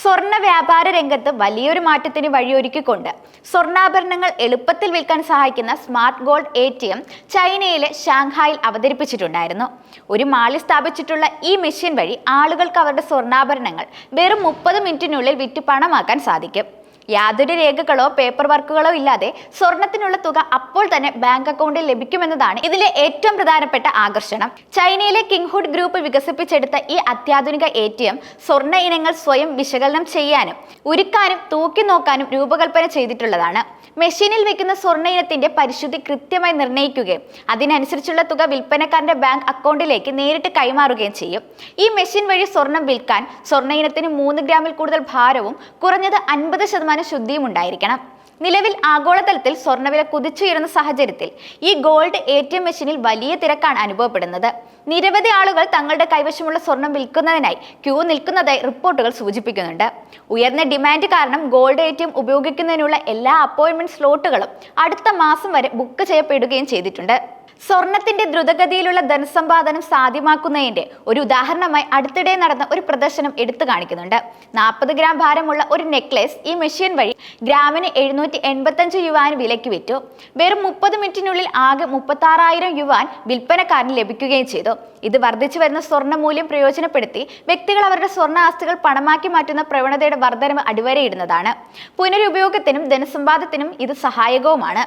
സ്വർണ വ്യാപാര രംഗത്ത് വലിയൊരു മാറ്റത്തിന് വഴിയൊരുക്കിക്കൊണ്ട് സ്വർണാഭരണങ്ങൾ എളുപ്പത്തിൽ വിൽക്കാൻ സഹായിക്കുന്ന smart gold A T M ചൈനയിലെ ഷാങ്ഹായിൽ അവതരിപ്പിച്ചിട്ടുണ്ടായിരുന്നു. ഒരു മാളിൽ സ്ഥാപിച്ചിട്ടുള്ള ഈ മെഷീൻ വഴി ആളുകൾക്ക് അവരുടെ സ്വർണാഭരണങ്ങൾ വെറും മുപ്പത് മിനിറ്റിനുള്ളിൽ വിറ്റ് പണമാക്കാൻ സാധിക്കും. യാതൊരു രേഖകളോ പേപ്പർ വർക്കുകളോ ഇല്ലാതെ സ്വർണത്തിനുള്ള തുക അപ്പോൾ തന്നെ ബാങ്ക് അക്കൗണ്ടിൽ ലഭിക്കുമെന്നതാണ് ഇതിലെ ഏറ്റവും പ്രധാനപ്പെട്ട ആകർഷണം. ചൈനയിലെ കിങ്ഹുഡ് ഗ്രൂപ്പ് വികസിപ്പിച്ചെടുത്ത ഈ അത്യാധുനിക എ ടി എം സ്വർണ ഇനങ്ങൾ സ്വയം വിശകലനം ചെയ്യാനും ഉരുക്കാനും തൂക്കി നോക്കാനും രൂപകൽപ്പന ചെയ്തിട്ടുള്ളതാണ്. മെഷീനിൽ വെക്കുന്ന സ്വർണ ഇനത്തിന്റെ പരിശുദ്ധി കൃത്യമായി നിർണയിക്കുകയും അതിനനുസരിച്ചുള്ള തുക വിൽപ്പനക്കാരന്റെ ബാങ്ക് അക്കൗണ്ടിലേക്ക് നേരിട്ട് കൈമാറുകയും ചെയ്യും. ഈ മെഷീൻ വഴി സ്വർണം വിൽക്കാൻ സ്വർണ ഇനത്തിന് മൂന്ന് ഗ്രാമിൽ കൂടുതൽ ഭാരവും കുറഞ്ഞത് അൻപത് ശതമാനം ശുദ്ധിയും ഉണ്ടായിരിക്കണം. നിലവിൽ ആഗോളതലത്തിൽ സ്വർണവില കുതിച്ചുയരുന്ന സാഹചര്യത്തിൽ ഈ ഗോൾഡ് എ ടി എം മെഷീനിൽ വലിയ തിരക്കാണ് അനുഭവപ്പെടുന്നത്. നിരവധി ആളുകൾ തങ്ങളുടെ കൈവശമുള്ള സ്വർണം വിൽക്കുന്നതിനായി ക്യൂ നിൽക്കുന്നതായി റിപ്പോർട്ടുകൾ സൂചിപ്പിക്കുന്നുണ്ട്. ഉയർന്ന ഡിമാൻഡ് കാരണം ഗോൾഡ് എ ടി എം ഉപയോഗിക്കുന്നതിനുള്ള എല്ലാ അപ്പോയിൻമെന്റ് സ്ലോട്ടുകളും അടുത്ത മാസം വരെ ബുക്ക് ചെയ്യപ്പെടുകയും ചെയ്തിട്ടുണ്ട്. സ്വർണത്തിന്റെ ദ്രുതഗതിയിലുള്ള ധനസമ്പാദനം സാധ്യമാക്കുന്നതിന്റെ ഒരു ഉദാഹരണമായി അടുത്തിടെ നടന്ന ഒരു പ്രദർശനം എടുത്തു കാണിക്കുന്നുണ്ട്. നാൽപ്പത് ഗ്രാം ഭാരമുള്ള ഒരു നെക്ലേസ് ഈ മെഷീൻ വഴി ഗ്രാമിന് എഴുന്നൂറ്റി എൺപത്തഞ്ച് യുവാൻ വിലയ്ക്ക് വിറ്റു. വെറും മുപ്പത് മിനിറ്റിനുള്ളിൽ ആകെ മുപ്പത്താറായിരം യുവാൻ വിൽപ്പനക്കാരന് ലഭിക്കുകയും ചെയ്തു. ഇത് വർദ്ധിച്ചു വരുന്ന സ്വർണ മൂല്യം പ്രയോജനപ്പെടുത്തി വ്യക്തികൾ അവരുടെ സ്വർണ ആസ്തികൾ പണമാക്കി മാറ്റുന്ന പ്രവണതയുടെ വർധനവ് അടിവരയിടുന്നതാണ്. പുനരുപയോഗത്തിനും ധനസമ്പാദത്തിനും ഇത് സഹായകവുമാണ്.